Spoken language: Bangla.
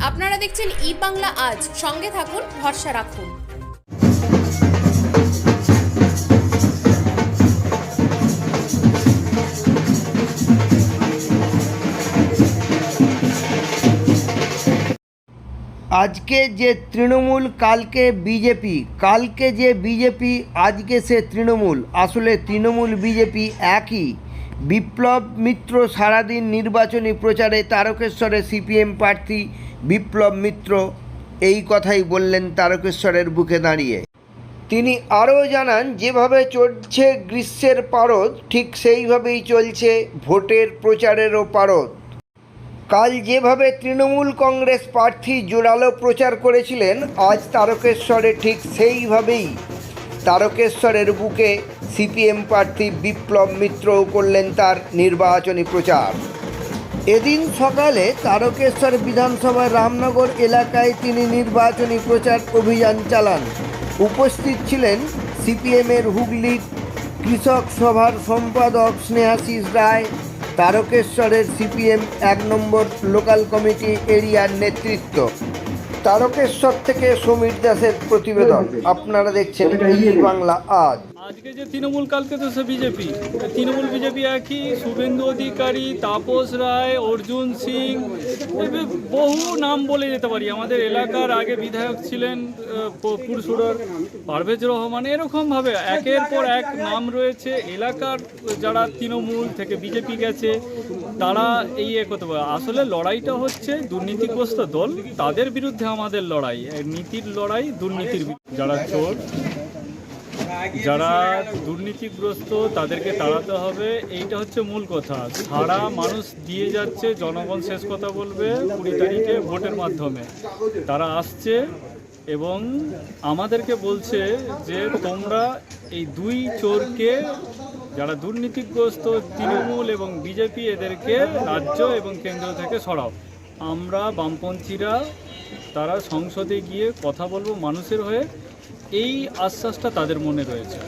আপনারা দেখছেন ই বাংলা আজ। সঙ্গে থাকুন, ভরসা রাখুন। আজকে যে তৃণমূল, কালকে বিজেপি। কালকে যে বিজেপি, আজকে সে তৃণমূল। আসলে তৃণমূল, বিজেপি একই। বিপ্লব মিত্র সারাদিন নির্বাচনী প্রচারে তারকেশ্বরে সিপিএম প্রার্থী বিপ্লব মিত্র এই কথাই বললেন তারকেশ্বরের বুকে দাঁড়িয়ে। তিনি আরও জানান, যেভাবে চলছে গ্রীষ্মের পারদ, ঠিক সেইভাবেই চলছে ভোটের প্রচারেরও পারদ। কাল যেভাবে তৃণমূল কংগ্রেস প্রার্থী জোরালো প্রচার করেছিলেন, আজ তারকেশ্বরে ঠিক সেইভাবেই। তারকেশ্বরের বুকে সিপিএম প্রার্থী বিপ্লব মিত্রও করলেন তার নির্বাচনী প্রচার। এদিন সকালে তারকেশ্বর বিধানসভার রামনগর এলাকায় তিনি নির্বাচনী প্রচার অভিযান চালান। উপস্থিত ছিলেন সিপিএমের হুগলি কৃষক সভার সম্পাদক স্নেহাশিস রায় তারকেশ্বরের সিপিএম এক নম্বর লোকাল কমিটি এরিয়ার নেতৃত্ব। তারকেশ্বর থেকে সমীর দাসের প্রতিবেদন আপনারা দেখছেন বাংলা আজ। আজকে যে তৃণমূল, কালকে তো সে বিজেপি। তৃণমূল, বিজেপি একই, শুভেন্দু অধিকারী, তাপস রায়, অর্জুন সিং বহু নাম বলে যেতে পারি। আমাদের এলাকার আগে বিধায়ক ছিলেন পুরসুরার পারভেজ রহমান। এরকমভাবে একের পর এক নাম রয়েছে। এলাকার যারা তৃণমূল থেকে বিজেপি গেছে, তারা এই এ করতে পারে। আসলে লড়াইটা হচ্ছে দুর্নীতিগ্রস্ত দল। তাদের বিরুদ্ধে আমাদের লড়াই। নীতির লড়াই, দুর্নীতির যারা চোর যারা দুর্নীতিগ্রস্ত, তাদেরকে তাড়াতে হবে। এইটা হচ্ছে মূল কথা। সারা মানুষ দিয়ে যাচ্ছে, জনগণ শেষ কথা বলবে কুড়ি তারিখে ভোটের মাধ্যমে। তারা আসছে এবং আমাদেরকে বলছে যে তোমরা এই দুই চোরকে, যারা দুর্নীতিগ্রস্ত, তৃণমূল এবং বিজেপি, এদেরকে রাজ্য এবং কেন্দ্র থেকে সরাও। আমরা বামপন্থীরা তারা সংসদে গিয়ে কথা বলব মানুষের হয়ে। এই আশ্বাসটা তাদের মনে রয়েছে।